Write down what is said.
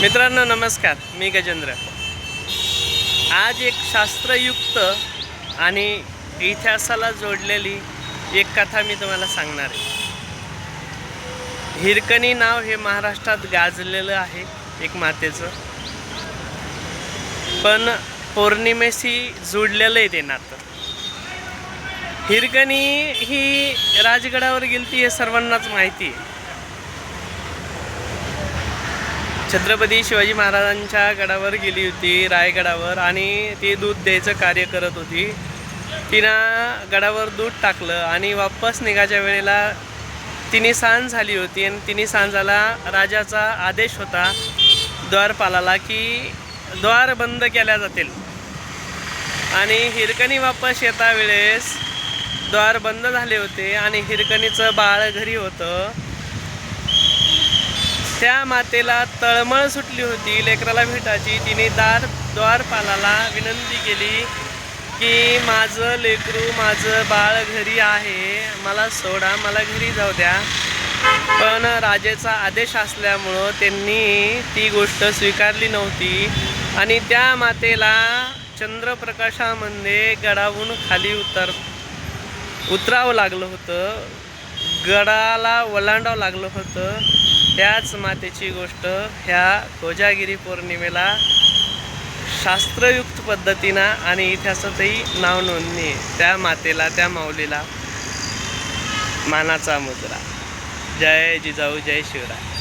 मित्रांनो नमस्कार. मी गजेंद्र. आज एक शास्त्रयुक्त आणि इतिहासाला जोडलेली एक कथा मी तुम्हाला सांगणार आहे. हिरकणी नाव हे महाराष्ट्रात गाजलेलं आहे एक मातेचं. पण पौर्णिमेशी जोडलेलं आहे ते नातं. हिरकणी ही राजगडावर गेलती हे सर्वांनाच माहिती आहे. छत्रपती शिवाजी महाराजांच्या गडावर गेली होती रायगडावर आणि ती दूध द्यायचं कार्य करत होती. तिनं गडावर दूध टाकलं आणि वापस निघायच्या वेळेला तिने सांज झाली होती आणि तिने सांजाला राजाचा आदेश होता द्वारपालाला की द्वार बंद केल्या जातील. आणि हिरकणी वापस येता वेळेस द्वार बंद झाले होते आणि हिरकणीचं बाळ घरी होतं. त्या मातेला तळमळ सुटली होती. लेकराला भेटायची तिने दार द्वारपालाला विनंती केली की माझं लेकरू माझं बाळ घरी आहे. मला सोडा मला घरी जाऊ द्या. पण राजेचा आदेश असल्यामुळं त्यांनी ती गोष्ट स्वीकारली नव्हती आणि त्या मातेला चंद्रप्रकाशामध्ये गडावून खाली उतर उतरावं लागलं होतं. गडाला ओलांडावं लागलं होतं. त्याच मातेची गोष्ट ह्या कोजागिरी पौर्णिमेला शास्त्रयुक्त पद्धतीनं आणि इतिहासातही नाव नोंदणी त्या मातेला त्या माऊलीला मानाचा मुद्रा जय जिजाऊ जय शिवराय.